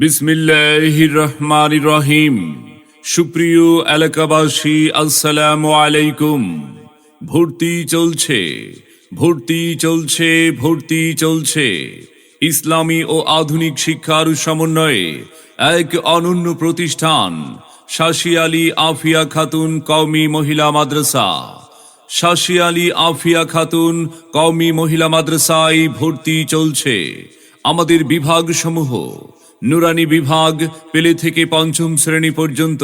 বিসমিল্লাহির রহমান রহিম সুপ্রিয় এলাকাবাসী, আসসালামু আলাইকুম। ভর্তি চলছে ভর্তি চলছে ভর্তি চলছে। ইসলামী ও আধুনিক শিক্ষার সমন্বয়ে এক অনন্য প্রতিষ্ঠান, শাসি আলী আফিয়া খাতুন কওমি মহিলা মাদ্রাসা। শাসি আফিয়া খাতুন কওমি মহিলা মাদ্রাসায় ভর্তি চলছে। আমাদের বিভাগসমূহ। নুরানি বিভাগ পেলে থেকে পঞ্চম শ্রেণি পর্যন্ত।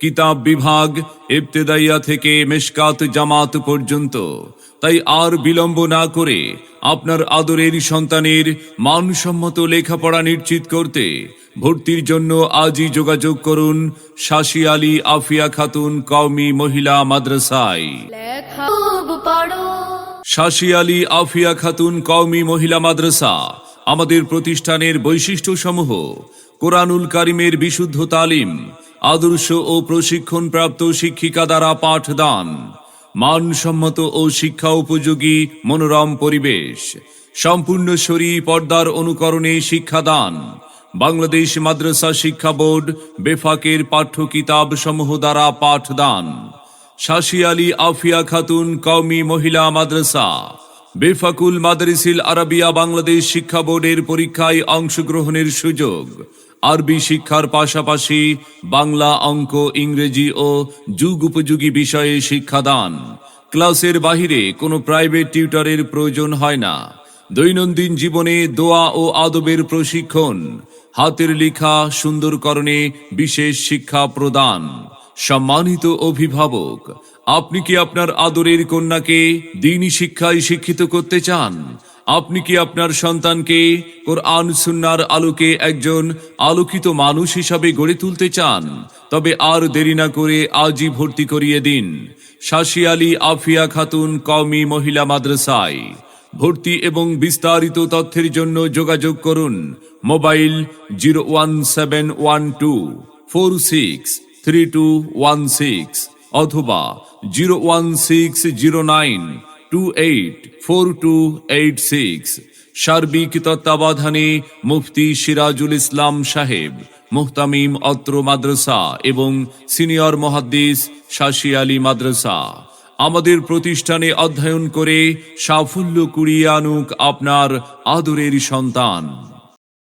কিতাব বিভাগ ইবতেদাইয়া থেকে মেশকাত জামাত পর্যন্ত। তাই আর বিলম্ব না করে আপনার আদরের সন্তানের মানসম্মত লেখাপড়া নিশ্চিত করতে ভর্তির জন্য আজই যোগাযোগ করুন শাসি আলী আফিয়া খাতুন কওমি মহিলা মাদ্রাসায়। শাসি আলী আফিয়া খাতুন কওমি মহিলা মাদ্রাসা। আমাদের প্রতিষ্ঠানের বৈশিষ্ট্যসমূহ, কোরআনুল কারিমের বিশুদ্ধ তালিম, আদর্শ ও প্রশিক্ষণপ্রাপ্ত শিক্ষিকা দ্বারা পাঠদান, মানসম্মত ও শিক্ষা উপযোগী মনোরম পরিবেশ, সম্পূর্ণ শরী পর্দার অনুকরণে শিক্ষাদান, বাংলাদেশ মাদ্রাসা শিক্ষা বোর্ড বেফাকের পাঠ্য কিতাব সমূহ দ্বারা পাঠদান শাসি আলী আফিয়া খাতুন কওমি মহিলা মাদ্রাসা বেফাকুল মাদারিসিল আরাবিয়া বাংলাদেশ শিক্ষা বোর্ডের পরীক্ষায় অংশগ্রহণের সুযোগ। আরবি শিক্ষার পাশাপাশি বাংলা অঙ্ক, ইংরেজি ও যুগ উপযোগী বিষয়ে শিক্ষাদান। ক্লাসের বাহিরে কোনো প্রাইভেট টিউটরের প্রয়োজন হয় না। দৈনন্দিন জীবনে দোয়া ও আদবের প্রশিক্ষণ, হাতের লেখা সুন্দরকরণে বিশেষ শিক্ষা প্রদান। সম্মানিত অভিভাবক আপনি কি আপনার আদরের কন্যাকে দিনী শিক্ষায় শিক্ষিত করতে চান? আপনি কি আপনার সন্তানকে কোরআন সুন্নার আলোকে একজন আলোকিত মানুষ হিসাবে গড়ে তুলতে চান? তবে আর দেরি না করে আজই ভর্তি করিয়ে দিন। শাসি আলী আফিয়া খাতুন কওমি মহিলা মাদ্রাসায়। ভর্তি এবং বিস্তারিত তথ্যের জন্য যোগাযোগ করুন mobile zero one seven one two four six three two one six. অথবা zero one six zero nine two eight four two eight six. সার্বিক তত্ত্বাবধানে মুফতি সিরাজুল ইসলাম সাহেব, মুহতামিম অত্র মাদ্রাসা এবং সিনিয়র মহাদ্দিস শাসি আলী মাদ্রাসা। আমাদের প্রতিষ্ঠানে অধ্যয়ন করে সাফল্য কুড়িয়ে আনুক আপনার আদরের সন্তান।